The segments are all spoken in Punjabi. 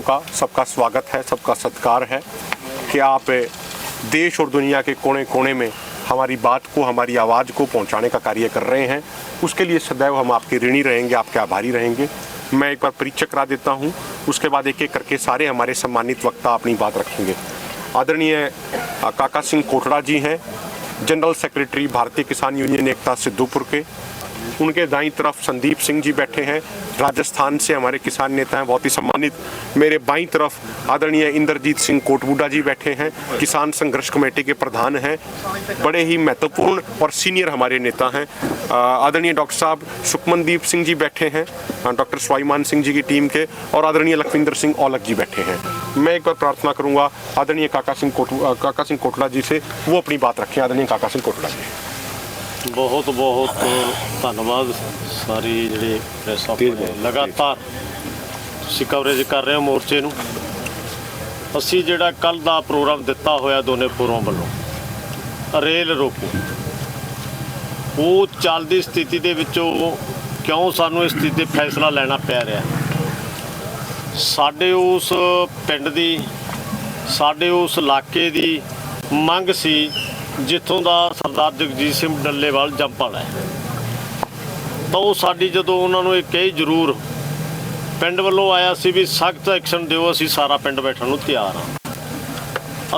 का सबका स्वागत है, सबका सत्कार है कि आप देश और दुनिया के कोने कोने में हमारी बात को, हमारी आवाज़ को पहुँचाने का कार्य कर रहे हैं। उसके लिए सदैव हम आपके ऋणी रहेंगे, आपके आभारी रहेंगे। मैं एक बार परिचय करा देता हूँ, उसके बाद एक एक करके सारे हमारे सम्मानित वक्ता अपनी बात रखेंगे। आदरणीय काका सिंह कोटड़ा जी हैं, जनरल सेक्रेटरी भारतीय किसान यूनियन एकता सिद्धूपुर के उनके दाई तरफ़ संदीप सिंह जी बैठे हैं। राजस्थान से हमारे किसान नेता हैं, बहुत ही सम्मानित। मेरे बाई तरफ़ आदरणीय इंद्रजीत सिंह कोटबूडा जी बैठे हैं। किसान संघर्ष कमेटी के प्रधान हैं। बड़े ही महत्वपूर्ण और सीनियर हमारे नेता हैं। आदरणीय डॉक्टर साहब सुखमनदीप सिंह जी बैठे हैं डॉक्टर स्वाईमान सिंह जी की टीम के और आदरणीय लखविंदर सिंह औलख जी बैठे हैं। मैं एक बार प्रार्थना करूँगा, आदरणीय काका सिंह काका सिंह कोटला जी से वो अपनी बात रखें। आदरणीय काका सिंह कोटला जी। ਬਹੁਤ ਬਹੁਤ ਧੰਨਵਾਦ ਸਾਰੀ ਜਿਹੜੇ ਪ੍ਰੈਸ ਆਪਣੇ ਲਗਾਤਾਰ ਤੁਸੀਂ ਕਵਰੇਜ ਕਰ ਰਹੇ ਹੋ ਮੋਰਚੇ ਨੂੰ। ਅਸੀਂ ਜਿਹੜਾ ਕੱਲ ਦਾ ਪ੍ਰੋਗਰਾਮ ਦਿੱਤਾ ਹੋਇਆ ਦੋਨੇ ਫੋਰਮਾਂ ਵੱਲੋਂ ਰੇਲ ਰੋਕੋ। ਉਹ ਚੱਲਦੀ ਸਥਿਤੀ ਦੇ ਵਿੱਚੋਂ ਕਿਉਂ ਸਾਨੂੰ ਇਸ ਸਥਿਤੀ ਤੇ ਫੈਸਲਾ ਲੈਣਾ ਪੈ ਰਿਹਾ ਸਾਡੇ ਉਸ ਪਿੰਡ ਦੀ ਸਾਡੇ ਉਸ ਇਲਾਕੇ ਦੀ ਮੰਗ ਸੀ ਜਿੱਥੋਂ ਦਾ ਸਰਦਾਰ ਜਗਜੀਤ ਸਿੰਘ ਡੱਲੇਵਾਲ ਜੰਪਲ ਹੈ। ਤਾਂ ਉਹ ਸਾਡੀ ਜਦੋਂ ਉਹਨਾਂ ਨੂੰ ਇਹ ਕਹੀ ਜ਼ਰੂਰ, ਪਿੰਡ ਵੱਲੋਂ ਆਇਆ ਸੀ ਵੀ ਸਖਤ ਐਕਸ਼ਨ ਦਿਓ, ਅਸੀਂ ਸਾਰਾ ਪਿੰਡ ਬੈਠਣ ਨੂੰ ਤਿਆਰ ਹਾਂ।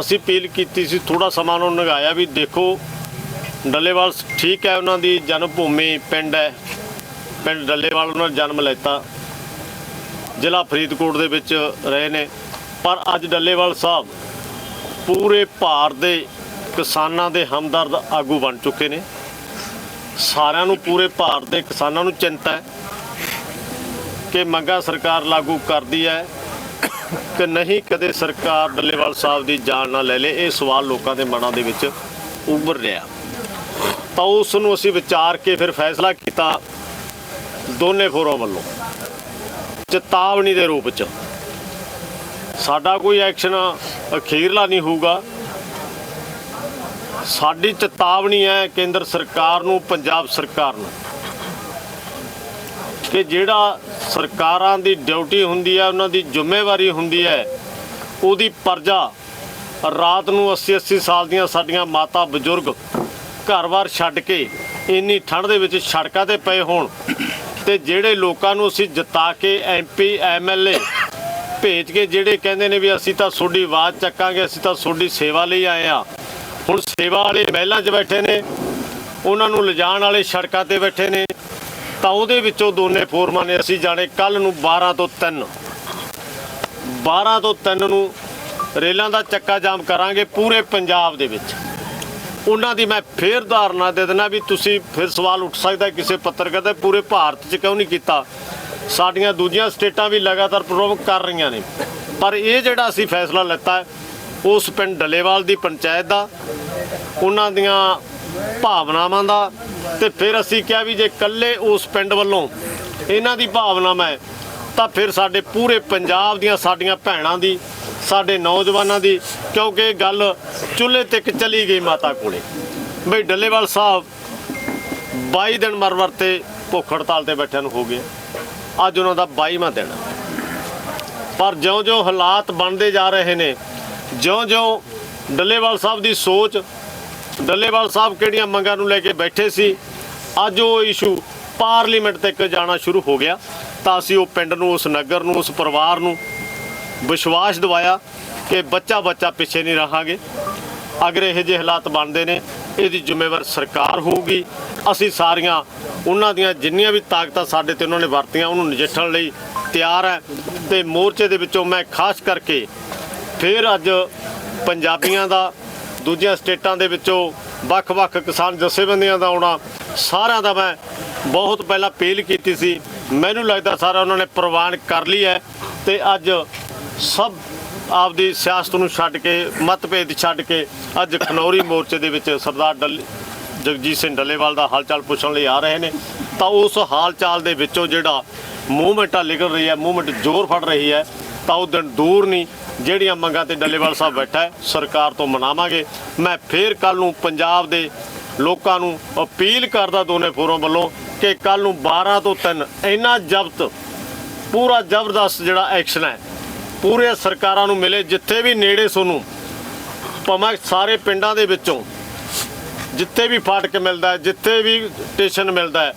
ਅਸੀਂ ਅਪੀਲ ਕੀਤੀ ਸੀ ਥੋੜਾ ਸਮਾਂ ਉਹਨਾਂ ਨੂੰ ਨਗਾਇਆ ਵੀ ਦੇਖੋ, ਡੱਲੇਵਾਲ ਠੀਕ ਹੈ ਉਹਨਾਂ ਦੀ ਜਨਮ ਭੂਮੀ ਪਿੰਡ ਹੈ। ਪਿੰਡ ਡੱਲੇਵਾਲ ਉਹਨਾਂ ਨੇ ਜਨਮ ਲੈਤਾ। ਜ਼ਿਲ੍ਹਾ ਫਰੀਦਕੋਟ ਦੇ ਵਿੱਚ ਰਹੇ ਨੇ। ਪਰ ਅੱਜ ਡੱਲੇਵਾਲ ਸਾਹਿਬ ਪੂਰੇ ਭਾਰਤ ਦੇ ਕਿਸਾਨਾਂ ਦੇ ਹਮਦਰਦ ਆਗੂ ਬਣ ਚੁੱਕੇ ਨੇ। ਸਾਰਿਆਂ ਨੂੰ ਪੂਰੇ ਭਾਰਤ ਦੇ ਕਿਸਾਨਾਂ ਨੂੰ ਚਿੰਤਾ ਹੈ ਕਿ ਮੰਗਾ ਸਰਕਾਰ ਲਾਗੂ ਕਰਦੀ ਹੈ ਕਿ ਨਹੀਂ ਕਦੇ ਸਰਕਾਰ ਡੱਲੇਵਾਲ ਸਾਹਿਬ ਦੀ ਜਾਨ ਨਾ ਲੈ ਲੇ। ਇਹ ਸਵਾਲ ਲੋਕਾਂ ਦੇ ਮਨਾਂ ਦੇ ਵਿੱਚ ਉੱਭਰ ਰਿਹਾ। ਤਾਂ ਉਸ ਨੂੰ ਅਸੀਂ ਵਿਚਾਰ ਕੇ ਫਿਰ ਫੈਸਲਾ ਕੀਤਾ ਦੋਨੇ ਫੋਰਮ ਵੱਲੋਂ। ਚੇਤਾਵਨੀ ਦੇ ਰੂਪ ਚ। ਸਾਡਾ ਕੋਈ ਐਕਸ਼ਨ ਅਖੀਰਲਾ ਨਹੀਂ ਹੋਊਗਾ। ਸਾਡੀ ਚੇਤਾਵਨੀ ਹੈ ਕੇਂਦਰ ਸਰਕਾਰ ਨੂੰ, ਪੰਜਾਬ ਸਰਕਾਰ ਨੂੰ, ਕਿ ਜਿਹੜਾ ਸਰਕਾਰਾਂ ਦੀ ਡਿਊਟੀ ਹੁੰਦੀ ਹੈ, ਉਹਨਾਂ ਦੀ ਜ਼ਿੰਮੇਵਾਰੀ ਹੁੰਦੀ ਹੈ, ਉਹਦੀ ਪਰਜਾ ਰਾਤ ਨੂੰ 80 80 ਸਾਲ ਦੀਆਂ ਸਾਡੀਆਂ ਮਾਤਾ ਬਜ਼ੁਰਗ ਘਰ-ਬਾਰ ਛੱਡ ਕੇ ਇੰਨੀ ਠੰਡ ਦੇ ਵਿੱਚ ਸੜਕਾਂ ਤੇ ਪਏ ਹੋਣ ਤੇ ਜਿਹੜੇ ਲੋਕਾਂ ਨੂੰ ਅਸੀਂ ਜਿਤਾ ਕੇ ਐਮਪੀ ਐਮਐਲਏ ਭੇਜ ਕੇ ਜਿਹੜੇ ਕਹਿੰਦੇ ਨੇ ਵੀ ਅਸੀਂ ਤਾਂ ਤੁਹਾਡੀ ਆਵਾਜ਼ ਚੱਕਾਂਗੇ, ਅਸੀਂ ਤਾਂ ਤੁਹਾਡੀ ਸੇਵਾ ਲਈ ਆਏ ਆ ਹੁਣ ਸੇਵਾ ਵਾਲੇ ਮਹਿਲਾਂ 'ਚ ਬੈਠੇ ਨੇ, ਉਹਨਾਂ ਨੂੰ ਲਿਜਾਣ ਵਾਲੇ ਸੜਕਾਂ ਤੇ ਬੈਠੇ ਨੇ, ਤਾਂ ਉਹਦੇ ਵਿੱਚੋਂ ਦੋਨੇ ਫੋਰਮਾਂ ਨੇ, ਅਸੀਂ ਜਾਣੇ ਕੱਲ ਨੂੰ 12 ਤੋਂ 3 12 ਤੋਂ 3 ਨੂੰ ਰੇਲਾਂ ਦਾ ਚੱਕਾ ਜਾਮ ਕਰਾਂਗੇ ਪੂਰੇ ਪੰਜਾਬ ਦੇ ਵਿੱਚ। ਉਹਨਾਂ ਦੀ ਮੈਂ ਫੇਰ ਧਾਰਨਾ ਦੇ ਦੇਣਾ ਵੀ ਤੁਸੀਂ ਫਿਰ ਸਵਾਲ ਉੱਠ ਸਕਦਾ ਕਿਸੇ ਪੱਤਰਕਾਰ ਦਾ, ਪੂਰੇ ਭਾਰਤ 'ਚ ਕਿਉਂ ਨਹੀਂ ਕੀਤਾ? ਸਾਡੀਆਂ ਦੂਜੀਆਂ ਸਟੇਟਾਂ ਵੀ ਲਗਾਤਾਰ ਪ੍ਰੋਗਰਾਮ ਕਰ ਰਹੀਆਂ ਨੇ। ਪਰ ਇਹ ਜਿਹੜਾ ਅਸੀਂ ਫੈਸਲਾ ਲੈਤਾ ਉਸ ਪਿੰਡ ਡਲੇਵਾਲ ਦੀ ਪੰਚਾਇਤ ਦਾ, ਉਹਨਾਂ ਦੀਆਂ ਭਾਵਨਾਵਾਂ ਦਾ ਤੇ ਫਿਰ ਅਸੀਂ ਕਿਹਾ ਵੀ ਜੇ ਇਕੱਲੇ ਉਸ ਪਿੰਡ ਵੱਲੋਂ ਇਹਨਾਂ ਦੀ ਭਾਵਨਾਵਾਂ ਹੈ, ਤਾਂ ਫਿਰ ਸਾਡੇ ਪੂਰੇ ਪੰਜਾਬ ਦੀਆਂ ਸਾਡੀਆਂ ਭੈਣਾਂ ਦੀ, ਸਾਡੇ ਨੌਜਵਾਨਾਂ ਦੀ, ਕਿਉਂਕਿ ਗੱਲ ਚੁੱਲ੍ਹੇ ਤੱਕ ਚਲੀ ਗਈ ਮਾਤਾ ਕੋਲੇ। ਬਈ ਡੱਲੇਵਾਲ ਸਾਹਿਬ 22 ਦਿਨ ਮਰਵਰ ਤੇ ਭੁੱਖ ਹੜਤਾਲ ਤੇ ਬੈਠਿਆਂ ਨੂੰ ਹੋ ਗਏ। ਅੱਜ ਉਹਨਾਂ ਦਾ 22ਵਾਂ ਦਿਨ ਪਰ ਜਿਉਂ-ਜਿਉਂ ਹਾਲਾਤ ਬਣਦੇ ਜਾ ਰਹੇ ਨੇ ਜਿਉਂ-ਜਿਉਂ ਡੱਲੇਵਾਲ ਸਾਹਿਬ ਦੀ ਸੋਚ, ਡੱਲੇਵਾਲ ਸਾਹਿਬ ਕਿਹੜੀਆਂ ਮੰਗਾਂ ਨੂੰ ਲੈ ਕੇ ਬੈਠੇ ਸੀ, ਅੱਜ ਉਹ ਇਸ਼ੂ ਪਾਰਲੀਮੈਂਟ ਤੱਕ ਜਾਣਾ ਸ਼ੁਰੂ ਹੋ ਗਿਆ। ਤਾਂ ਅਸੀਂ ਉਹ ਪਿੰਡ ਨੂੰ, ਉਸ ਨਗਰ ਨੂੰ, ਉਸ ਪਰਿਵਾਰ ਨੂੰ ਵਿਸ਼ਵਾਸ ਦਿਵਾਇਆ ਕਿ ਬੱਚਾ ਬੱਚਾ ਪਿੱਛੇ ਨਹੀਂ ਰਹਾਂਗੇ। ਅਗਰ ਇਹ ਜਿਹੇ ਹਾਲਾਤ ਬਣਦੇ ਨੇ, ਇਹਦੀ ਜ਼ਿੰਮੇਵਾਰ ਸਰਕਾਰ ਹੋਊਗੀ। ਅਸੀਂ ਸਾਰੀਆਂ, ਉਹਨਾਂ ਦੀਆਂ ਜਿੰਨੀਆਂ ਵੀ ਤਾਕਤਾਂ ਸਾਡੇ ਤੇ ਉਹਨਾਂ ਨੇ ਵਰਤੀਆਂ, ਉਹਨੂੰ ਨਜਿੱਠਣ ਲਈ ਤਿਆਰ ਹੈ। ਤੇ ਮੋਰਚੇ ਦੇ ਵਿੱਚੋਂ ਮੈਂ ਖਾਸ ਕਰਕੇ ਫਿਰ ਅੱਜ ਪੰਜਾਬੀਆਂ ਦਾ, ਦੂਜੀਆਂ ਸਟੇਟਾਂ ਦੇ ਵਿੱਚੋਂ ਵੱਖ-ਵੱਖ ਕਿਸਾਨ ਜਥੇਬੰਦੀਆਂ ਦਾ ਆਉਣਾ, ਸਾਰਿਆਂ ਦਾ ਮੈਂ ਬਹੁਤ ਪਹਿਲਾਂ ਅਪੀਲ ਕੀਤੀ ਸੀ। ਮੈਨੂੰ ਲੱਗਦਾ ਸਾਰਾ ਉਹਨਾਂ ਨੇ ਪ੍ਰਵਾਨ ਕਰ ਲਈ ਹੈ ਤੇ ਅੱਜ ਸਭ ਆਪਦੀ ਸਿਆਸਤ ਨੂੰ ਛੱਡ ਕੇ, ਮਤਭੇਦ ਛੱਡ ਕੇ ਅੱਜ ਖਨੌਰੀ ਮੋਰਚੇ ਦੇ ਵਿੱਚ ਸਰਦਾਰ ਡੱਲ, ਜਗਜੀਤ ਸਿੰਘ ਡੱਲੇਵਾਲ ਦਾ ਹਾਲਚਾਲ ਪੁੱਛਣ ਲਈ ਆ ਰਹੇ ਨੇ। ਤਾਂ ਉਸ ਹਾਲਚਾਲ ਦੇ ਵਿੱਚੋਂ ਜਿਹੜਾ ਮੂਵਮੈਂਟ ਆ ਨਿਕਲ ਰਹੀ ਹੈ, ਮੂਵਮੈਂਟ ਜ਼ੋਰ ਫੜ ਰਹੀ ਹੈ, ਤਾਂ ਉਹ ਦਿਨ ਦੂਰ ਨਹੀਂ ਜਿਹੜੀਆਂ ਮੰਗਾਂ ਤੇ ਡੱਲੇਵਾਲ ਸਾਹਿਬ ਬੈਠਾ ਹੈ, ਸਰਕਾਰ ਤੋਂ ਮਨਾਵਾਂਗੇ। ਮੈਂ ਫੇਰ ਕੱਲ ਨੂੰ ਪੰਜਾਬ ਦੇ ਲੋਕਾਂ ਨੂੰ ਅਪੀਲ ਕਰਦਾ ਦੋਨੇ ਫੋਰਮ ਵੱਲੋਂ ਕਿ ਕੱਲ ਨੂੰ 12 ਤੋਂ 3 ਇੰਨਾ ਜ਼ਬਤ, ਪੂਰਾ ਜ਼ਬਰਦਸਤ ਜਿਹੜਾ ਐਕਸ਼ਨ ਹੈ, ਪੂਰੇ ਸਰਕਾਰਾਂ ਨੂੰ ਮਿਲੇ, ਜਿੱਥੇ ਵੀ ਨੇੜੇ ਸੋਨੂੰ, ਭਾਵੇਂ ਸਾਰੇ ਪਿੰਡਾਂ ਦੇ ਵਿੱਚੋਂ, ਜਿੱਥੇ ਵੀ ਫਾਟਕ ਮਿਲਦਾ ਹੈ, ਜਿੱਥੇ ਵੀ ਸਟੇਸ਼ਨ ਮਿਲਦਾ ਹੈ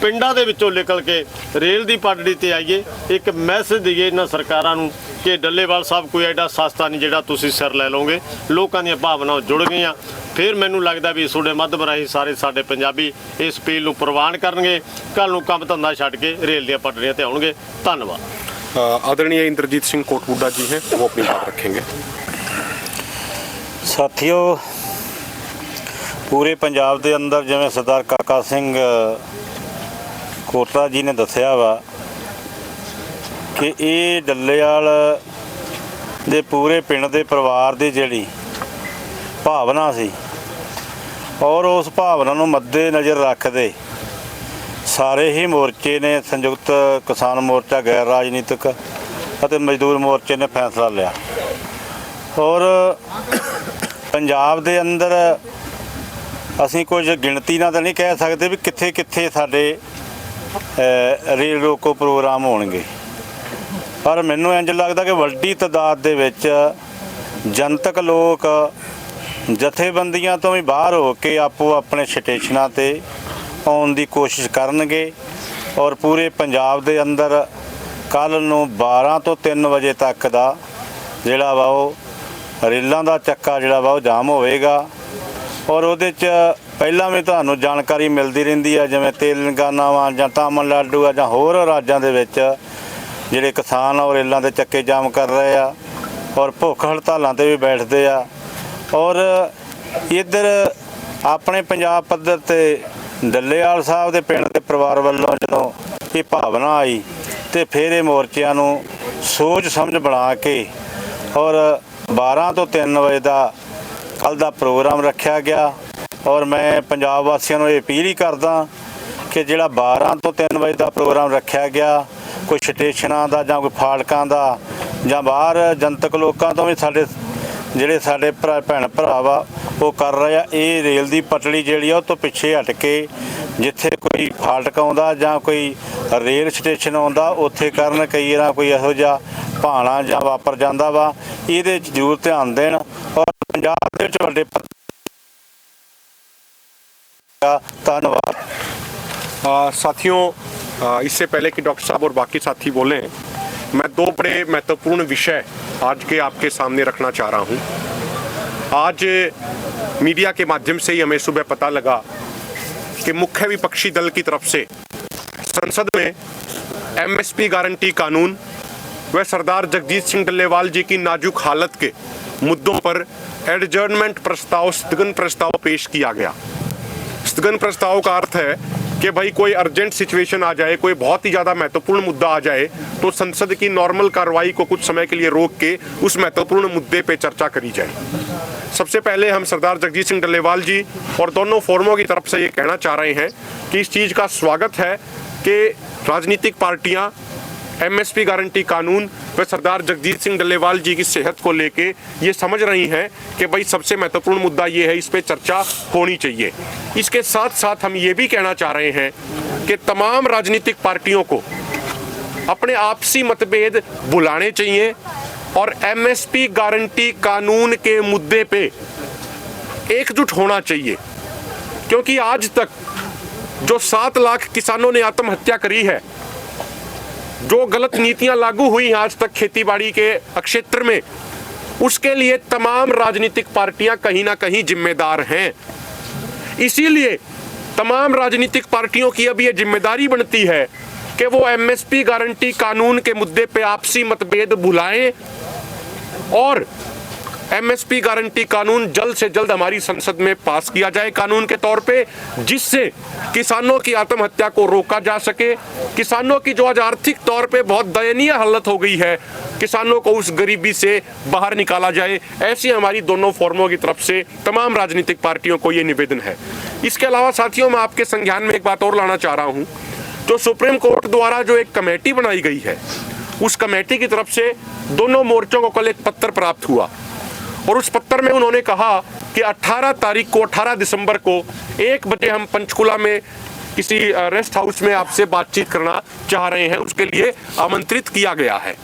ਪਿੰਡਾਂ ਦੇ ਵਿੱਚੋਂ ਨਿਕਲ ਕੇ ਰੇਲ ਦੀ ਪਟੜੀ ਤੇ ਆਈਏ ਇੱਕ ਮੈਸੇਜ ਦਈਏ ਇਹਨਾਂ ਸਰਕਾਰਾਂ ਨੂੰ ਕਿ ਡੱਲੇਵਾਲ ਸਾਹਿਬ ਕੋਈ ਐਡਾ ਸਸਤਾ ਨਹੀਂ ਜਿਹੜਾ ਤੁਸੀਂ ਸਿਰ ਲੈ ਲਓਗੇ। ਲੋਕਾਂ ਦੀਆਂ ਭਾਵਨਾਵਾਂ ਜੁੜ ਗਈਆਂ। ਫਿਰ ਮੈਨੂੰ ਲੱਗਦਾ ਵੀ ਤੁਹਾਡੇ ਮਾਧਿਅਮ ਰਾਹੀਂ ਸਾਰੇ ਸਾਡੇ ਪੰਜਾਬੀ ਇਸ ਪੀਲ ਨੂੰ ਪ੍ਰਵਾਨ ਕਰਨਗੇ। ਕੱਲ ਨੂੰ ਕੰਮ ਧੰਦਾ ਛੱਡ ਕੇ ਰੇਲ ਦੀਆਂ ਪਟੜੀਆਂ ਤੇ ਆਉਣਗੇ। ਧੰਨਵਾਦ। ਆਦਰਣੀ ਇੰਦਰਜੀਤ ਸਿੰਘ ਕੋਟਪੁੱਡਾ ਜੀ ਹੈ ਉਹ ਆਪਣੀ ਬਾਤ ਰੱਖेंगे ਸਾਥੀਓ ਪੂਰੇ ਪੰਜਾਬ ਦੇ ਅੰਦਰ ਜਿਵੇਂ ਸਰਦਾਰ ਕਾਕਾ ਸਿੰਘ ਕੋਟਲਾ ਜੀ ਨੇ ਦੱਸਿਆ ਵਾ ਕਿ ਇਹ ਡੱਲੇਵਾਲ ਦੇ ਪੂਰੇ ਪਿੰਡ ਦੇ ਪਰਿਵਾਰ ਦੀ ਜਿਹੜੀ ਭਾਵਨਾ ਸੀ ਔਰ ਉਸ ਭਾਵਨਾ ਨੂੰ ਮੱਦੇ ਨਜ਼ਰ ਰੱਖਦੇ ਸਾਰੇ ਹੀ ਮੋਰਚੇ ਨੇ ਸੰਯੁਕਤ ਕਿਸਾਨ ਮੋਰਚਾ, ਗੈਰ ਰਾਜਨੀਤਿਕ ਅਤੇ ਮਜ਼ਦੂਰ ਮੋਰਚੇ ਨੇ ਫੈਸਲਾ ਲਿਆ। ਔਰ ਪੰਜਾਬ ਦੇ ਅੰਦਰ ਅਸੀਂ ਕੁਝ ਗਿਣਤੀ ਨਾਲ ਤਾਂ ਨਹੀਂ ਕਹਿ ਸਕਦੇ ਵੀ ਕਿੱਥੇ ਕਿੱਥੇ ਸਾਡੇ ਰੇਲ ਰੋਕੋ ਪ੍ਰੋਗਰਾਮ ਹੋਣਗੇ। ਪਰ ਮੈਨੂੰ ਇੰਜ ਲੱਗਦਾ ਕਿ ਵੱਡੀ ਤਾਦਾਦ ਦੇ ਵਿੱਚ ਜਨਤਕ ਲੋਕ ਜਥੇਬੰਦੀਆਂ ਤੋਂ ਵੀ ਬਾਹਰ ਹੋ ਕੇ ਆਪੋ ਆਪਣੇ ਸਟੇਸ਼ਨਾਂ ਤੇ ਆਉਣ ਦੀ ਕੋਸ਼ਿਸ਼ ਕਰਨਗੇ ਔਰ ਪੂਰੇ ਪੰਜਾਬ ਦੇ ਅੰਦਰ ਕੱਲ ਨੂੰ 12 ਤੋਂ 3 ਵਜੇ ਤੱਕ ਦਾ ਜਿਹੜਾ ਵਾ ਉਹ ਰੇਲਾਂ ਦਾ ਚੱਕਾ ਜਿਹੜਾ ਵਾ ਉਹ ਜਾਮ ਹੋਵੇਗਾ। ਔਰ ਉਹਦੇ 'ਚ ਪਹਿਲਾਂ ਵੀ ਤੁਹਾਨੂੰ ਜਾਣਕਾਰੀ ਮਿਲਦੀ ਰਹਿੰਦੀ ਆ, ਜਿਵੇਂ ਤੇਲੰਗਾਨਾ ਵਾ ਜਾਂ ਤਾਮਿਲਨਾਡੂ ਆ ਜਾਂ ਹੋਰ ਰਾਜਾਂ ਦੇ ਵਿੱਚ ਜਿਹੜੇ ਕਿਸਾਨ ਆ, ਉਹ ਰੇਲਾਂ ਦੇ ਚੱਕੇ ਜਾਮ ਕਰ ਰਹੇ ਆ ਔਰ ਭੁੱਖ ਹੜਤਾਲਾਂ ਤੇ ਵੀ ਬੈਠਦੇ ਆ। ਔਰ ਇੱਧਰ ਆਪਣੇ ਪੰਜਾਬ ਪੱਧਰ ਤੇ ਡੱਲੇਵਾਲ ਸਾਹਿਬ ਦੇ ਪਿੰਡ ਦੇ ਪਰਿਵਾਰ ਵੱਲੋਂ ਜਦੋਂ ਇਹ ਭਾਵਨਾ ਆਈ ਤੇ ਫਿਰ ਇਹ ਮੋਰਚਿਆਂ ਨੂੰ ਸੋਚ ਸਮਝ ਬਣਾ ਕੇ ਔਰ 12 ਤੋਂ 3 ਵਜੇ ਦਾ ਕੱਲ ਦਾ ਪ੍ਰੋਗਰਾਮ ਰੱਖਿਆ ਗਿਆ ਔਰ ਮੈਂ ਪੰਜਾਬ ਵਾਸੀਆਂ ਨੂੰ ਇਹ ਅਪੀਲ ਹੀ ਕਰਦਾ ਕਿ ਜਿਹੜਾ 12 ਤੋਂ 3 ਵਜੇ ਦਾ ਪ੍ਰੋਗਰਾਮ ਰੱਖਿਆ ਗਿਆ, ਕੋਈ ਸਟੇਸ਼ਨਾਂ ਦਾ ਜਾਂ ਕੋਈ ਫਾਲਕਾਂ ਦਾ ਜਾਂ ਬਾਹਰ ਜਨਤਕ ਲੋਕਾਂ ਤੋਂ ਵੀ ਸਾਡੇ ਜਿਹੜੇ ਸਾਡੇ ਭਰਾ ਭੈਣ ਭਰਾ ਵਾ ਉਹ ਕਰ ਰਹੇ ਆ, ਇਹ ਰੇਲ ਦੀ ਪਟੜੀ ਜਿਹੜੀ ਆ ਉਹ ਤੋਂ ਪਿੱਛੇ ਹਟ ਕੇ ਜਿੱਥੇ ਕੋਈ ਫਾਟਕ ਆਉਂਦਾ ਜਾਂ ਕੋਈ ਰੇਲ ਸਟੇਸ਼ਨ ਆਉਂਦਾ, ਉੱਥੇ ਕਰਨ ਕਈ ਵਾਰ ਕੋਈ ਇਹੋ ਜਿਹਾ ਭਾਣਾ ਜਾਂ ਵਾਪਰ ਜਾਂਦਾ ਵਾ, ਇਹਦੇ 'ਚ ਜ਼ਰੂਰ ਧਿਆਨ ਦੇਣ ਔਰ ਪੰਜਾਬ ਦੇ ਵਿੱਚ ਵੱਡੇ ਪੱਧਰ ਦਾ ਧੰਨਵਾਦ आ, साथियों आ, इससे पहले कि डॉक्टर साहब और बाकी साथी बोलें मैं दो बड़े महत्वपूर्ण विषय आज के आपके सामने रखना चाह रहा हूं आज मीडिया के माध्यम से ही हमें सुबह पता लगा कि मुख्य विपक्षी दल की तरफ से संसद में एमएसपी गारंटी कानून व सरदार जगजीत सिंह डल्लेवाल जी की नाजुक हालत के मुद्दों पर एडजर्नमेंट प्रस्ताव, स्थगन प्रस्ताव पेश किया गया। स्थगन प्रस्ताव का अर्थ है कि भाई कोई अर्जेंट सिचुएशन आ जाए, कोई बहुत ही ज़्यादा महत्वपूर्ण मुद्दा आ जाए तो संसद की नॉर्मल कार्रवाई को कुछ समय के लिए रोक के उस महत्वपूर्ण मुद्दे पे चर्चा करी जाए। सबसे पहले हम सरदार जगजीत सिंह डल्लेवाल जी और दोनों फोरमों की तरफ़ से ये कहना चाह रहे हैं कि इस चीज़ का स्वागत है कि राजनीतिक पार्टियाँ एमएसपी गारंटी कानून व सरदार जगजीत सिंह डल्लेवाल जी की सेहत को लेके ये समझ रही हैं कि भाई सबसे महत्वपूर्ण मुद्दा ये है, इस पर चर्चा होनी चाहिए। इसके साथ साथ हम ये भी कहना चाह रहे हैं कि तमाम राजनीतिक पार्टियों को अपने आपसी मतभेद बुलाने चाहिए और एमएसपी गारंटी कानून के मुद्दे पे एकजुट होना चाहिए। क्योंकि आज तक जो सात लाख किसानों ने आत्महत्या करी है जो गलत नीतियाँ लागू हुई आज तक खेतीबाड़ी के क्षेत्र में, उसके लिए तमाम राजनीतिक पार्टियाँ कहीं ना कहीं जिम्मेदार हैं। इसीलिए तमाम राजनीतिक पार्टियों की अब ये ज़िम्मेदारी बनती है कि वो एमएसपी गारंटी कानून के मुद्दे पे आपसी मतभेद भुलाएँ और एमएसपी गारंटी कानून जल्द से जल्द हमारी संसद में पास किया जाए कानून के तौर पे, जिससे किसानों की आत्महत्या को रोका जा सके। किसानों की जो आज आर्थिक तौर पे बहुत दयनीय हालत हो गई है, किसानों को उस गरीबी से बाहर निकाला जाए। ऐसी हमारी दोनों फोरमों की तरफ़ से तमाम राजनीतिक पार्टियों को ये निवेदन है। इसके अलावा साथियों, मैं आपके संज्ञान में एक बात और लाना चाह रहा हूँ। जो सुप्रीम कोर्ट द्वारा जो एक कमेटी बनाई गई है, उस कमेटी की तरफ़ से दोनों मोर्चों को कल एक पत्र प्राप्त हुआ। और उस पत्र में उन्होंने कहा कि 18 तारीख को 18 दिसंबर को एक बजे हम पंचकुला में किसी रेस्ट हाउस में आपसे बातचीत करना चाह रहे हैं। उसके लिए आमंत्रित किया गया है।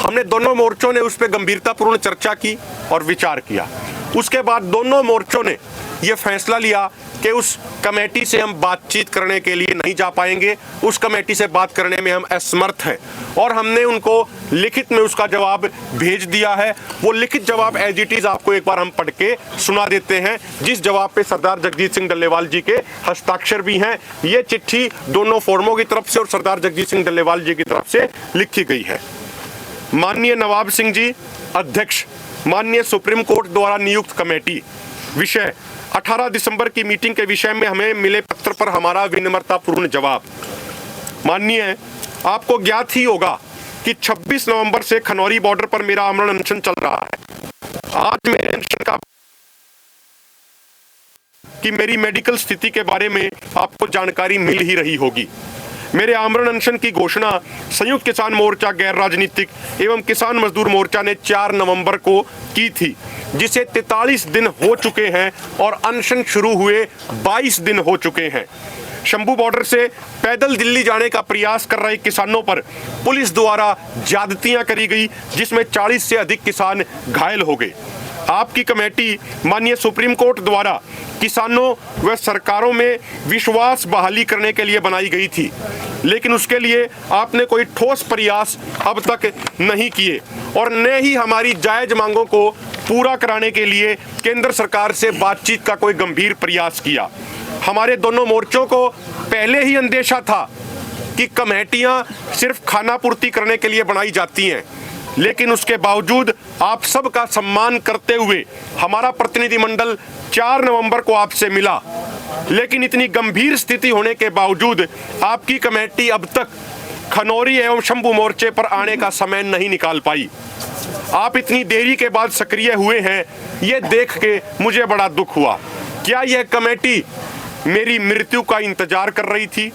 हमने दोनों मोर्चों ने उस पर गंभीरतापूर्ण चर्चा की और विचार किया। उसके बाद दोनों मोर्चों ने ये फैसला लिया कि उस कमेटी से हम बातचीत करने के लिए नहीं जा पाएँगे, उस कमेटी से बात करने में हम असमर्थ हैं। और हमने उनको लिखित में उसका जवाब भेज दिया है। वो लिखित जवाब एज इट इज़ आपको एक बार हम पढ़ के सुना देते हैं, जिस जवाब पे सरदार जगजीत सिंह डल्लेवाल जी के हस्ताक्षर भी हैं। ये चिट्ठी दोनों फोरमों की तरफ़ से और सरदार जगजीत सिंह डल्लेवाल जी की तरफ़ से लिखी गई है। माननीय नवाब सिंह जी, अध्यक्ष, माननीय सुप्रीम कोर्ट द्वारा नियुक्त कमेटी। विषय 18 दिसंबर की मीटिंग के विषय में हमें मिले पत्र पर हमारा विनम्रतापूर्ण जवाब। माननीय, आपको ज्ञात ही होगा कि 26 नवंबर से खनौरी बॉर्डर पर मेरा अमरण अनशन चल रहा है। आज मेरे अनशन का कि मेरी मेडिकल स्थिति के बारे में आपको जानकारी मिल ही रही होगी। मेरे आमरण अनशन की घोषणा संयुक्त किसान मोर्चा गैर राजनीतिक एवं किसान मजदूर मोर्चा ने 4 नवंबर को की थी, जिसे 43 दिन हो चुके हैं और अनशन शुरू हुए 22 दिन हो चुके हैं। शंभू बॉर्डर से पैदल दिल्ली जाने का प्रयास कर रहे किसानों पर पुलिस द्वारा ज्यादतियाँ करी गई, जिसमें 40 से अधिक किसान घायल हो गए। आपकी कमेटी माननीय सुप्रीम कोर्ट द्वारा किसानों व सरकारों में विश्वास बहाली करने के लिए बनाई गई थी। लेकिन उसके लिए आपने कोई ठोस प्रयास अब तक नहीं किए और न ही हमारी जायज़ मांगों को पूरा कराने के लिए केंद्र सरकार से बातचीत का कोई गंभीर प्रयास किया। हमारे दोनों मोर्चों को पहले ही अंदेशा था कि कमेटियाँ सिर्फ़ खाना पूर्ति करने के लिए बनाई जाती हैं। लेकिन उसके बावजूद आप सबका सम्मान करते हुए हमारा प्रतिनिधिमंडल 4 नवंबर को आपसे मिला। लेकिन इतनी गंभीर स्थिति होने के बावजूद आपकी कमेटी अब तक खनौरी एवं शंभू मोर्चे पर आने का समय नहीं निकाल पाई। आप इतनी देरी के बाद सक्रिय हुए हैं, ये देख के मुझे बड़ा दुख हुआ। क्या यह कमेटी मेरी मृत्यु का इंतज़ार कर रही थी?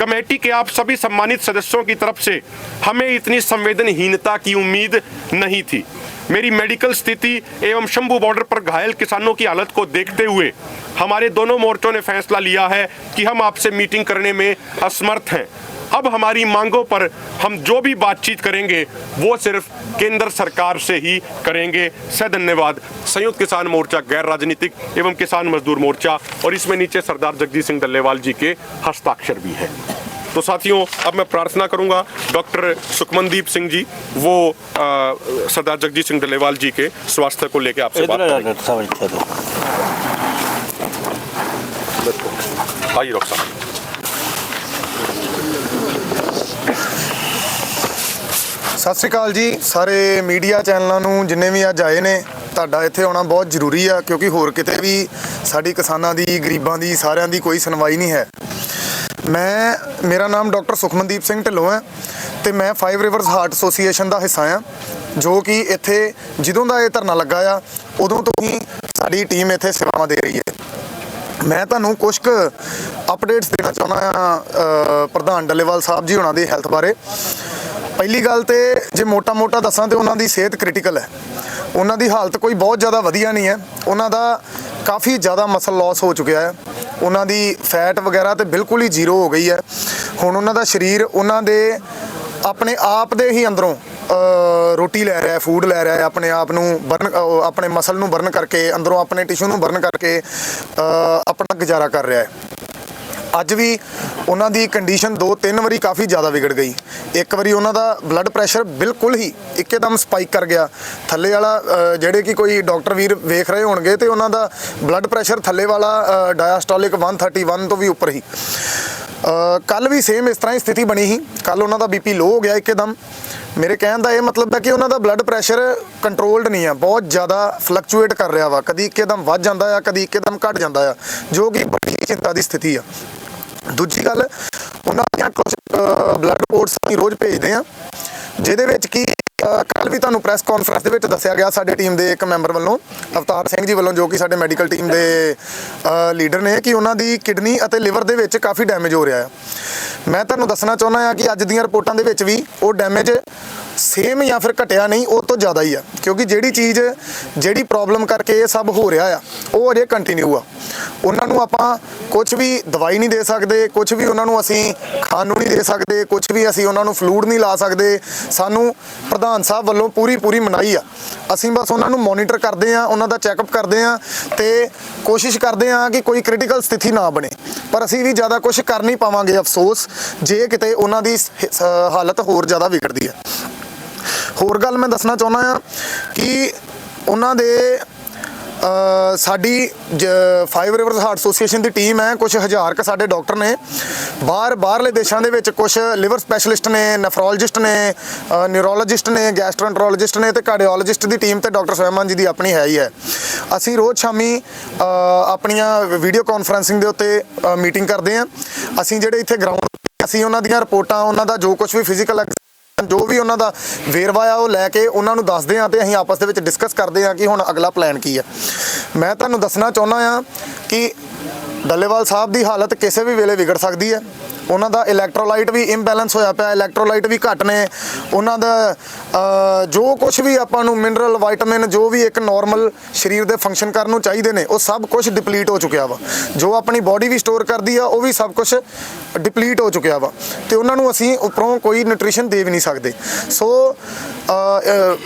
कमेटी के आप सभी सम्मानित सदस्यों की तरफ़ से हमें इतनी संवेदनहीनता की उम्मीद नहीं थी। मेरी मेडिकल स्थिति एवं शंभू बॉर्डर पर घायल किसानों की हालत को देखते हुए हमारे दोनों मोर्चों ने फैसला लिया है कि हम आपसे मीटिंग करने में असमर्थ हैं। अब हमारी मांगों पर हम जो भी बातचीत करेंगे वो सिर्फ़ केंद्र सरकार से ही करेंगे। सह धन्यवाद। संयुक्त किसान मोर्चा गैर राजनीतिक एवं किसान मजदूर मोर्चा और इसमें नीचे सरदार जगदीश सिंह डल्लेवाल जी के हस्ताक्षर भी है। तो साथियों अब मैं प्रार्थना करूँगा डॉक्टर सुखमनदीप सिंह जी वो सरदार जगजीत सिंह डलेवाल जी के स्वास्थ्य को लेकर आपसे बात करेंगे आइए डॉक्टर साहब। ਸਤਿ ਸ਼੍ਰੀ ਅਕਾਲ ਜੀ। ਸਾਰੇ ਮੀਡੀਆ ਚੈਨਲਾਂ ਨੂੰ ਜਿੰਨੇ ਵੀ ਅੱਜ ਆਏ ਨੇ, ਤੁਹਾਡਾ ਇੱਥੇ ਆਉਣਾ ਬਹੁਤ ਜ਼ਰੂਰੀ ਆ, ਕਿਉਂਕਿ ਹੋਰ ਕਿਤੇ ਵੀ ਸਾਡੀ ਕਿਸਾਨਾਂ ਦੀ, ਗਰੀਬਾਂ ਦੀ, ਸਾਰਿਆਂ ਦੀ ਕੋਈ ਸੁਣਵਾਈ ਨਹੀਂ ਹੈ। ਮੈਂ, ਮੇਰਾ ਨਾਮ ਡਾਕਟਰ ਸੁਖਮਨਦੀਪ ਸਿੰਘ ਢਿੱਲੋਂ ਹੈ ਤੇ ਮੈਂ ਫਾਈਵ ਰਿਵਰਸ ਹਾਰਟ ਐਸੋਸੀਏਸ਼ਨ ਦਾ ਹਿੱਸਾ ਆ ਜੋ ਕਿ ਇੱਥੇ ਜਦੋਂ ਦਾ ਇਹ ਧਰਨਾ ਲੱਗਾ ਆ, ਉਦੋਂ ਤੋਂ ਹੀ ਸਾਡੀ ਟੀਮ ਇੱਥੇ ਸੇਵਾਵਾਂ ਦੇ ਰਹੀ ਹੈ। ਮੈਂ ਤੁਹਾਨੂੰ ਕੁਝ ਕੁ ਅਪਡੇਟਸ ਦੇਣਾ ਚਾਹੁੰਦਾ ਹਾਂ ਪ੍ਰਧਾਨ ਡੱਲੇਵਾਲ ਸਾਹਿਬ ਜੀ ਉਹਨਾਂ ਦੀ ਹੈਲਥ ਬਾਰੇ। ਪਹਿਲੀ ਗੱਲ ਤੇ ਜੇ ਮੋਟਾ-ਮੋਟਾ ਦੱਸਾਂ ਤੇ ਉਹਨਾਂ ਦੀ ਸਿਹਤ ਕ੍ਰਿਟੀਕਲ ਹੈ। ਉਹਨਾਂ ਦੀ ਹਾਲਤ ਕੋਈ ਬਹੁਤ ਜ਼ਿਆਦਾ ਵਧੀਆ ਨਹੀਂ ਹੈ। ਉਹਨਾਂ ਦਾ ਕਾਫੀ ਜ਼ਿਆਦਾ ਮਸਲ ਲਾਸ ਹੋ ਚੁੱਕਿਆ ਹੈ। ਉਹਨਾਂ ਦੀ ਫੈਟ ਵਗੈਰਾ ਤੇ ਬਿਲਕੁਲ ਹੀ ਜ਼ੀਰੋ ਹੋ ਗਈ ਹੈ। ਹੁਣ ਉਹਨਾਂ ਦਾ ਸਰੀਰ ਉਹਨਾਂ ਦੇ ਆਪਣੇ ਆਪ ਦੇ ਹੀ ਅੰਦਰੋਂ ਰੋਟੀ ਲੈ ਰਿਹਾ ਫੂਡ ਲੈ ਰਿਹਾ ਆਪਣੇ ਆਪ ਨੂੰ ਬਰਨ ਆਪਣੇ ਮਸਲ ਨੂੰ ਬਰਨ ਕਰਕੇ ਅੰਦਰੋਂ ਆਪਣੇ ਟਿਸ਼ੂ ਨੂੰ ਬਰਨ ਕਰਕੇ ਅ, ਆਪਣਾ ਗੁਜ਼ਾਰਾ ਕਰ ਰਿਹਾ ਹੈ। ਅੱਜ ਵੀ ਉਹਨਾਂ ਦੀ ਕੰਡੀਸ਼ਨ ਦੋ ਤਿੰਨ ਵਾਰੀ ਕਾਫੀ ਜ਼ਿਆਦਾ ਵਿਗੜ ਗਈ। ਇੱਕ ਵਾਰੀ ਉਹਨਾਂ ਦਾ ਬਲੱਡ ਪ੍ਰੈਸ਼ਰ ਬਿਲਕੁਲ ਹੀ ਇੱਕਦਮ ਸਪਾਈਕ ਕਰ ਗਿਆ। ਥੱਲੇ ਵਾਲਾ ਜਿਹੜੇ ਕਿ ਕੋਈ ਡਾਕਟਰ ਵੀਰ ਵੇਖ ਰਹੇ ਹੋਣਗੇ ਤੇ ਉਹਨਾਂ ਦਾ ਬਲੱਡ ਪ੍ਰੈਸ਼ਰ ਥੱਲੇ ਵਾਲਾ ਡਾਇਸਟੋਲਿਕ 131 ਤੋਂ ਵੀ ਉੱਪਰ ਹੀ। ਕੱਲ ਵੀ ਸੇਮ ਇਸ ਤਰ੍ਹਾਂ ਹੀ ਸਥਿਤੀ ਬਣੀ ਸੀ। ਕੱਲ ਉਹਨਾਂ ਦਾ ਬੀਪੀ ਲੋ ਹੋ ਗਿਆ ਇੱਕਦਮ। ਮੇਰੇ ਕਹਿਣ ਦਾ ਇਹ ਮਤਲਬ ਹੈ ਕਿ ਉਹਨਾਂ ਦਾ ਬਲੱਡ ਪ੍ਰੈਸ਼ਰ ਕੰਟਰੋਲਡ ਨਹੀਂ ਆ। ਬਹੁਤ ਜ਼ਿਆਦਾ ਫਲਕਚੁਏਟ ਕਰ ਰਿਹਾ ਵਾ। ਕਦੀ ਇੱਕਦਮ ਵੱਧ ਜਾਂਦਾ ਆ, ਕਦੀ ਇੱਕਦਮ ਘਟ ਜਾਂਦਾ ਆ, ਜੋ ਕਿ ਬੜੀ ਚਿੰਤਾ ਦੀ ਸਥਿਤੀ ਆ। ਦੂਜੀ ਗੱਲ, ਉਹਨਾਂ ਦੀਆਂ ਕੁਝ ਬਲੱਡ ਰਿਪੋਰਟਸ ਅਸੀਂ ਰੋਜ਼ ਭੇਜਦੇ ਆ, ਜਿਹਦੇ ਵਿੱਚ ਕੀ ਕੱਲ ਵੀ ਤੁਹਾਨੂੰ ਪ੍ਰੈਸ ਕਾਨਫਰੰਸ ਦੇ ਵਿੱਚ ਦੱਸਿਆ ਗਿਆ ਸਾਡੇ ਟੀਮ ਦੇ ਇੱਕ ਮੈਂਬਰ ਵੱਲੋਂ, ਅਵਤਾਰ ਸਿੰਘ ਜੀ ਵੱਲੋਂ, ਜੋ ਕਿ ਸਾਡੇ ਮੈਡੀਕਲ ਟੀਮ ਦੇ ਲੀਡਰ ਨੇ, ਕਿ ਉਹਨਾਂ ਦੀ ਕਿਡਨੀ ਅਤੇ ਲਿਵਰ ਦੇ ਵਿੱਚ ਕਾਫੀ ਡੈਮੇਜ ਹੋ ਰਿਹਾ ਹੈ ਮੈਂ ਤੁਹਾਨੂੰ ਦੱਸਣਾ ਚਾਹੁੰਦਾ ਹਾਂ ਕਿ ਅੱਜ ਦੀਆਂ ਰਿਪੋਰਟਾਂ ਦੇ ਵਿੱਚ ਵੀ ਉਹ ਡੈਮੇਜ ਸੇਮ ਜਾਂ ਫਿਰ ਘਟਿਆ ਨਹੀਂ, ਉਹ ਤੋਂ ਜ਼ਿਆਦਾ ਹੀ ਆ। ਕਿਉਂਕਿ ਜਿਹੜੀ ਚੀਜ਼, ਜਿਹੜੀ ਪ੍ਰੋਬਲਮ ਕਰਕੇ ਇਹ ਸਭ ਹੋ ਰਿਹਾ ਆ, ਉਹ ਅਜੇ ਕੰਟੀਨਿਊ ਆ। ਉਹਨਾਂ ਨੂੰ ਆਪਾਂ ਕੁਝ ਵੀ ਦਵਾਈ ਨਹੀਂ ਦੇ ਸਕਦੇ ਕੁਝ ਵੀ ਉਹਨਾਂ ਨੂੰ ਅਸੀਂ ਖਾਣ ਨੂੰ ਨਹੀਂ ਦੇ ਸਕਦੇ ਕੁਝ ਵੀ ਅਸੀਂ ਉਹਨਾਂ ਨੂੰ ਫਲੂਡ ਨਹੀਂ ਲਾ ਸਕਦੇ। ਸਾਨੂੰ ਪ੍ਰਧਾਨ ਸਾਹਿਬ ਵੱਲੋਂ ਪੂਰੀ ਪੂਰੀ ਮਨਾਈ ਆ। ਅਸੀਂ ਬਸ ਉਹਨਾਂ ਨੂੰ ਮੋਨੀਟਰ ਕਰਦੇ ਆ ਉਹਨਾਂ ਦਾ ਚੈੱਕਅਪ ਕਰਦੇ ਆ ਤੇ ਕੋਸ਼ਿਸ਼ ਕਰਦੇ ਆ ਕਿ ਕੋਈ ਕ੍ਰਿਟੀਕਲ ਸਥਿਤੀ ਨਾ ਬਣੇ। ਪਰ ਅਸੀਂ ਵੀ ਜ਼ਿਆਦਾ ਕੁਝ ਕਰ ਨਹੀਂ ਪਾਵਾਂਗੇ, ਅਫਸੋਸ, ਜੇ ਕਿਤੇ ਉਹਨਾਂ ਦੀ ਹਾਲਤ ਹੋਰ ਜ਼ਿਆਦਾ ਵਿਗੜਦੀ ਹੈ ਹੋਰ ਗੱਲ ਮੈਂ ਦੱਸਣਾ ਚਾਹੁੰਦਾ ਆ ਕਿ ਉਹਨਾਂ ਦੇ ਅ, ਸਾਡੀ ਫਾਈਵ ਰਿਵਰਸ ਹਾਰਟ ਐਸੋਸੀਏਸ਼ਨ ਦੀ ਟੀਮ ਹੈ ਕੁਝ ਹਜ਼ਾਰ ਕ ਸਾਡੇ ਡਾਕਟਰ ਨੇ। ਬਾਹਰ ਬਾਹਰਲੇ ਦੇਸ਼ਾਂ ਦੇ ਵਿੱਚ ਕੁਝ ਲਿਵਰ ਸਪੈਸ਼ਲਿਸਟ ਨੇ ਨੈਫਰੋਲੋਜਿਸਟ ਨੇ ਨਿਊਰੋਲੋਜਿਸਟ ਨੇ ਗੈਸਟ੍ਰੋਐਂਟਰੋਲੋਜਿਸਟ ਨੇ ਤੇ ਕਾਰਡੀਓਲੋਜਿਸਟ ਦੀ ਟੀਮ ਤੇ ਡਾਕਟਰ ਸਵੈਮਨ ਜੀ ਦੀ ਆਪਣੀ ਹੈ ਹੀ ਹੈ। ਅਸੀਂ ਰੋਜ਼ ਸ਼ਾਮੀ ਆਪਣੀਆਂ ਵੀਡੀਓ ਕਾਨਫਰੈਂਸਿੰਗ ਦੇ ਉੱਤੇ ਮੀਟਿੰਗ ਕਰਦੇ ਹਾਂ। ਅਸੀਂ ਜਿਹੜੇ ਇੱਥੇ ਗਰਾਊਂਡ ਅਸੀਂ ਉਹਨਾਂ ਦੀਆਂ ਰਿਪੋਰਟਾਂ ਉਹਨਾਂ ਦਾ ਜੋ ਕੁਝ ਵੀ ਫਿਜ਼ੀਕਲ ਜੋ ਵੀ ਉਹਨਾਂ ਦਾ ਵੇਰਵਾ ਆ, ਉਹ ਲੈ ਕੇ ਉਹਨਾਂ ਨੂੰ ਦੱਸਦੇ ਆ ਤੇ ਅਸੀਂ ਆਪਸ ਦੇ ਵਿੱਚ ਡਿਸਕਸ ਕਰਦੇ ਆ ਕਿ ਹੁਣ ਅਗਲਾ ਪਲਾਨ ਕੀ ਆ। ਮੈਂ ਤੁਹਾਨੂੰ ਦੱਸਣਾ ਚਾਹੁੰਦਾ ਆ ਕਿ ਡੱਲੇਵਾਲ ਸਾਹਿਬ ਦੀ ਹਾਲਤ ਕਿਸੇ ਵੀ ਵੇਲੇ ਵਿਗੜ ਸਕਦੀ ਹੈ। ਉਹਨਾਂ ਦਾ ਇਲੈਕਟ੍ਰੋਲਾਈਟ ਵੀ ਇੰਬੈਲੈਂਸ ਹੋਇਆ ਪਿਆ ਇਲੈਕਟ੍ਰੋਲਾਈਟ ਵੀ ਘੱਟ ਨੇ। ਉਹਨਾਂ ਦਾ ਜੋ ਕੁਝ ਵੀ ਆਪਾਂ ਨੂੰ ਮਿਨਰਲ ਵਿਟਾਮਿਨ ਜੋ ਵੀ ਇੱਕ ਨਾਰਮਲ ਸਰੀਰ ਦੇ ਫੰਕਸ਼ਨ ਕਰਨ ਨੂੰ ਚਾਹੀਦੇ ਨੇ, ਉਹ ਸਭ ਕੁਝ ਡਿਪਲੀਟ ਹੋ ਚੁੱਕਿਆ ਵਾ। ਜੋ ਆਪਣੀ ਬਾਡੀ ਵੀ ਸਟੋਰ ਕਰਦੀ ਆ, ਉਹ ਵੀ ਸਭ ਕੁਝ ਡਿਪਲੀਟ ਹੋ ਚੁੱਕਿਆ ਵਾ। ਤੇ ਉਹਨਾਂ ਨੂੰ ਅਸੀਂ ਉੱਪਰੋਂ ਕੋਈ ਨਿਊਟ੍ਰੀਸ਼ਨ ਦੇ ਵੀ ਨਹੀਂ ਸਕਦੇ। ਸੋ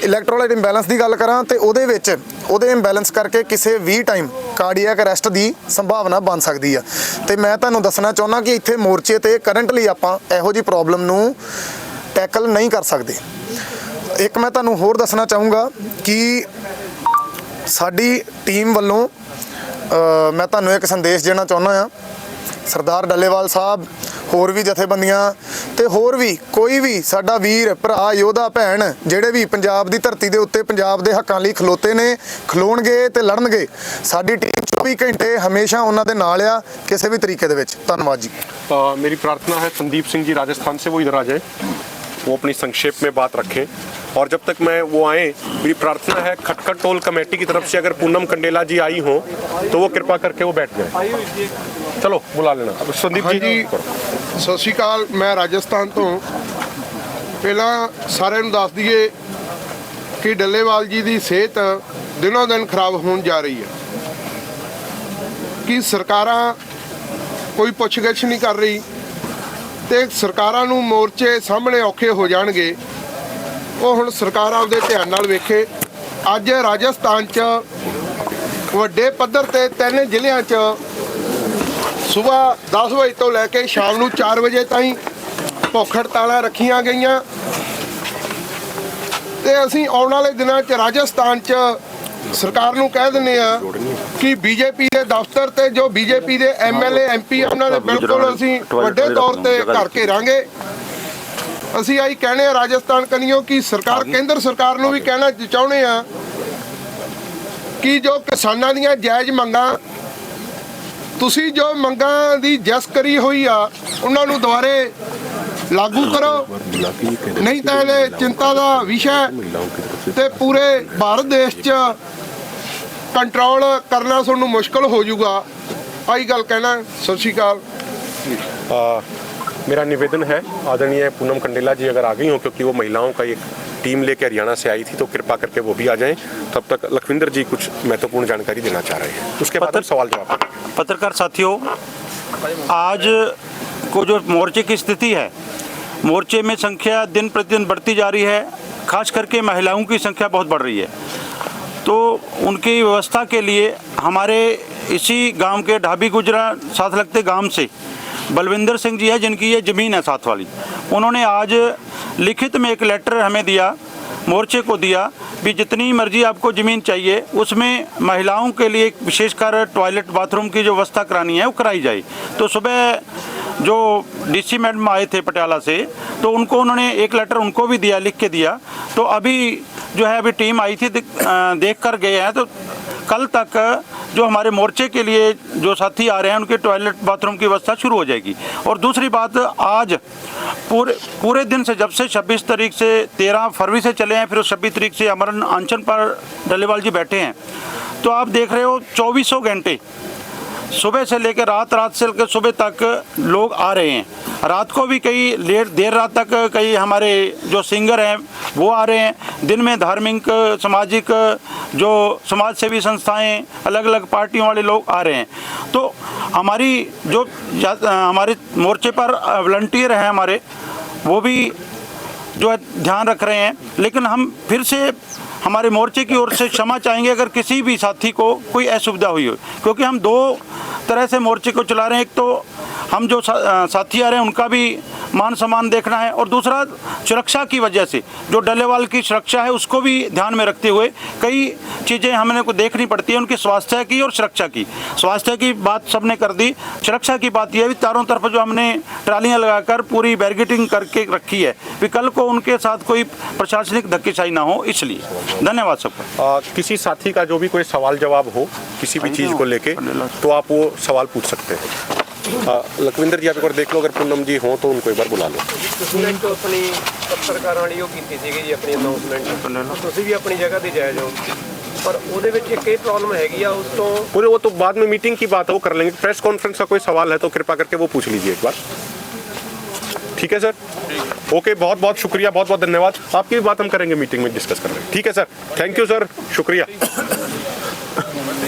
ਇਲੈਕਟ੍ਰੋਲਾਈਟ ਇੰਬੈਲੈਂਸ ਦੀ ਗੱਲ ਕਰਾਂ ਤੇ ਉਹਦੇ ਵਿੱਚ, ਉਹਦੇ ਇੰਬੈਲੈਂਸ ਕਰਕੇ ਕਿਸੇ ਵੀ ਟਾਈਮ ਕਾਰਡੀਅਕ ਅਰੈਸਟ ਦੀ ਸੰਭਾਵਨਾ ਬਣ ਸਕਦੀ ਆ। ਤੇ ਮੈਂ ਤੁਹਾਨੂੰ ਦੱਸਣਾ ਚਾਹੁੰਦਾ ਕਿ ਇੱਥੇ ਮੋਰਚੇ ਤੇ ਕਰੰਟਲੀ ਆਪਾਂ ਇਹੋ ਜੀ ਪ੍ਰੋਬਲਮ ਨੂੰ ਟੈਕਲ ਨਹੀਂ ਕਰ ਸਕਦੇ। ਇੱਕ ਮੈਂ ਤੁਹਾਨੂੰ ਹੋਰ ਦੱਸਣਾ ਚਾਹੂੰਗਾ ਕਿ ਸਾਡੀ ਟੀਮ ਵੱਲੋਂ ਮੈਂ ਤੁਹਾਨੂੰ ਇੱਕ ਸੰਦੇਸ਼ ਦੇਣਾ ਚਾਹੁੰਦਾ ਆ ਸਰਦਾਰ ਡੱਲੇਵਾਲ ਸਾਹਿਬ, ਹੋਰ ਵੀ ਜਥੇਬੰਦੀਆਂ ਤੇ ਹੋਰ ਵੀ ਕੋਈ ਵੀ ਸਾਡਾ ਵੀਰ ਭਰਾ ਯੋਧਾ ਭੈਣ ਜਿਹੜੇ ਵੀ ਪੰਜਾਬ ਦੀ ਧਰਤੀ ਦੇ ਉੱਤੇ ਪੰਜਾਬ ਦੇ ਹੱਕਾਂ ਲਈ ਖਲੋਤੇ ਨੇ ਖਲੋਣਗੇ ਤੇ ਲੜਨਗੇ ਸਾਡੀ ਟੀਮ 24 ਘੰਟੇ ਹਮੇਸ਼ਾ ਉਹਨਾਂ ਦੇ ਨਾਲ ਆ ਕਿਸੇ ਵੀ ਤਰੀਕੇ ਦੇ ਵਿੱਚ ਧੰਨਵਾਦ ਜੀ अ, मेरी प्रार्थना है संदीप सिंह जी राजस्थान से वो इधर आ जाए वो अपनी संक्षेप में बात रखें और जब तक मैं वो आए मेरी प्रार्थना है खटखट टोल कमेटी की तरफ से अगर पूनम कंडेला जी आई हो तो वो कृपा करके वो बैठ जाए चलो बुला लेना अब संदीप जी ਹਾਂਜੀ ਸਤਿ ਸ਼੍ਰੀ ਅਕਾਲ, ਮੈਂ ਰਾਜਸਥਾਨ ਤੋਂ। ਪਹਿਲਾਂ ਸਾਰਿਆਂ ਨੂੰ ਦੱਸ ਦਈਏ ਕਿ ਡੱਲੇਵਾਲ ਜੀ ਦੀ ਸਿਹਤ ਦਿਨੋਂ ਦਿਨ ਖਰਾਬ ਹੋਣ ਜਾ ਰਹੀ ਹੈ। ਕਿ ਸਰਕਾਰਾਂ ਕੋਈ ਪੁੱਛਗਿੱਛ ਨਹੀਂ ਕਰ ਰਹੀ ਤੇ ਸਰਕਾਰਾਂ ਨੂੰ ਮੋਰਚੇ ਸਾਹਮਣੇ ਔਖੇ ਹੋ ਜਾਣਗੇ, ਉਹ ਹੁਣ ਸਰਕਾਰ ਆਪਦੇ ਧਿਆਨ ਨਾਲ ਵੇਖੇ। ਅੱਜ ਰਾਜਸਥਾਨ 'ਚ ਵੱਡੇ ਪੱਧਰ ਤੇ ਤਿੰਨ ਜ਼ਿਲ੍ਹਿਆਂ 'ਚ ਸਵੇਰ 10 ਵਜੇ ਤੋਂ ਲੈ ਕੇ ਸ਼ਾਮ ਨੂੰ 4 ਵਜੇ ਤਾਈਂ ਭੁੱਖ ਹੜਤਾਲਾਂ ਰੱਖੀਆਂ ਗਈਆਂ। ਤੇ ਅਸੀਂ ਆਉਣ ਵਾਲੇ ਦਿਨਾਂ 'ਚ ਰਾਜਸਥਾਨ 'ਚ ਸਰਕਾਰ ਨੂੰ ਕਹਿ ਦਿੰਦੇ ਆ ਕਿ ਬੀਜੇਪੀ ਦੇ ਦਫ਼ਤਰ ਤੇ ਜੋ ਬੀਜੇਪੀ ਦੇ ਐਮਐਲਏ ਐਮਪੀ ਉਹਨਾਂ ਦੇ ਬਿਲਕੁਲ ਅਸੀਂ ਵੱਡੇ ਤੌਰ ਤੇ ਘਰ ਘੇਰਾਂਗੇ। ਅਸੀਂ ਆਈ ਕਹਿੰਦੇ ਆ ਰਾਜਸਥਾਨ ਕਨੀਓ ਕਿ ਸਰਕਾਰ ਕੇਂਦਰ ਸਰਕਾਰ ਨੂੰ ਵੀ ਕਹਿਣਾ ਚਾਹੁੰਦੇ ਆ ਕਿ ਜੋ ਕਿਸਾਨਾਂ ਦੀਆਂ ਜਾਇਜ਼ ਮੰਗਾਂ ਤੁਸੀਂ ਜੋ ਮੰਗਾਂ ਦੀ ਜਸ ਕਰੀ ਹੋਈ ਆ ਉਹਨਾਂ ਨੂੰ ਦੁਬਾਰੇ ਲਾਗੂ ਕਰੋ। ਨਹੀਂ ਤਾਂ ਇਹ ਚਿੰਤਾ ਦਾ ਵਿਸ਼ਾ ਹੈ ਤੇ ਪੂਰੇ ਭਾਰਤ ਦੇਸ਼ 'ਚ ਕੰਟਰੋਲ ਕਰਨਾ ਤੁਹਾਨੂੰ ਮੁਸ਼ਕਲ ਹੋ ਜਾਊਗਾ। ਆਹੀ ਗੱਲ ਕਹਿਣਾ ਸਤਿ ਸ਼੍ਰੀ ਅਕਾਲ। अ, मेरा निवेदन है आदरणीय पूनम कंडेला जी अगर आ गई हो क्योंकि वो महिलाओं का एक टीम लेके हरियाणा से आई थी तो कृपा करके वो भी आ जाएँ। तब तक लखविंदर जी कुछ महत्वपूर्ण जानकारी देना चाह रहे हैं। उसके बाद सवाल जवाब पत्रकार साथियों आज को जो मोर्चे की स्थिति है मोर्चे में संख्या दिन प्रतिदिन बढ़ती जा रही है खास करके महिलाओं की संख्या बहुत बढ़ रही है। तो उनकी व्यवस्था के लिए हमारे इसी गाँव के ढाबी गुजरा साथ लगते गाँव से बलविंदर सिंह जी है, जिनकी ये ज़मीन है साथ वाली। उन्होंने आज लिखित में एक लेटर हमें दिया, मोर्चे को दिया भी जितनी मर्ज़ी आपको ज़मीन चाहिए, उसमें महिलाओं के लिए विशेषकर टॉयलेट, बाथरूम की जो व्यवस्था करानी है, वो कराई जाए। तो सुबह जो डीसी मैडम आए थे पटियाला से तो उनको उन्होंने एक लेटर उनको भी दिया, लिख के दिया। तो अभी जो है, अभी टीम आई थी देख कर गए हैं तो कल तक जो हमारे मोर्चे के लिए जो साथी आ रहे हैं, उनके टॉयलेट बाथरूम की व्यवस्था शुरू हो जाएगी। और दूसरी बात, आज पूरे पूरे दिन से जब से 26 तारीख से 13 फरवरी से चले हैं, फिर उस 26 तारीख से अमरन आंचन पर डलेवाल जी बैठे हैं तो आप देख रहे हो चौबीसों घंटे सुबह से लेकर रात रात से लेकर सुबह तक लोग आ रहे हैं। रात को भी कई लेट, देर रात तक कई हमारे जो सिंगर हैं, वो आ रहे हैं। दिन में धार्मिक, सामाजिक, जो समाज सेवी संस्थाएँ अलग अलग पार्टियों वाले लोग आ रहे हैं। तो हमारी जो हमारे मोर्चे पर वॉलंटियर हैं हमारे, वो भी जो है ध्यान रख रहे हैं। लेकिन हम फिर से हमारे मोर्चे की ओर से क्षमा चाहेंगे अगर किसी भी साथी को कोई असुविधा हुई हो। क्योंकि हम दो तरह से मोर्चे को चला रहे हैं। एक तो हम जो सा, साथी आ रहे हैं उनका भी मान सम्मान देखना है और दूसरा सुरक्षा की वजह से जो डलेवाल की सुरक्षा है उसको भी ध्यान में रखते हुए कई चीज़ें हमने को देखनी पड़ती है उनकी स्वास्थ्य की और सुरक्षा की। स्वास्थ्य की बात सबने कर दी। सुरक्षा की बात यह भी चारों तरफ़ जो हमने ट्रालियाँ लगाकर पूरी बैरिगेटिंग करके रखी है कि कल को उनके साथ कोई प्रशासनिक धक्केशाही ना हो इसलिए। धन्यवाद सबका आ, किसी साथी का जो भी कोई सवाल जवाब हो किसी भी चीज़ को लेके तो आप वो सवाल पूछ सकते हैं आ, लखविंदर जी आप एक बार देख लो अगर पूनम जी हो तो उनको एक बार बुला लो ਤੁਸੀਂ ਇੱਕ ਆਪਣੀ ਪੱਤਰਕਾਰਾਂ ਵਾਲੀ ਉਹ ਕੀਤੀ ਸੀਗੀ ਜੀ ਆਪਣੀ ਅਨਾਉਂਸਮੈਂਟ ਤੁਸੀਂ ਵੀ ਆਪਣੀ ਜਗ੍ਹਾ ਤੇ ਜਾਇਜ਼ ਹੋ ਪਰ ਉਹਦੇ ਵਿੱਚ ਇੱਕ ਇਹ ਪ੍ਰੋਬਲਮ ਹੈਗੀ ਆ ਉਸ ਤੋਂ पूरे वो तो बाद में मीटिंग की बात है वो कर लेंगे प्रेस कॉन्फ्रेंस का कोई सवाल है तो कृपा करके वो पूछ लीजिए एक बार ठीक है सर ओके बहुत बहुत शुक्रिया बहुत बहुत धन्यवाद आपकी भी बात हम करेंगे मीटिंग में डिस्कस कर रहे हैं ठीक है सर थैंक यू सर शुक्रिया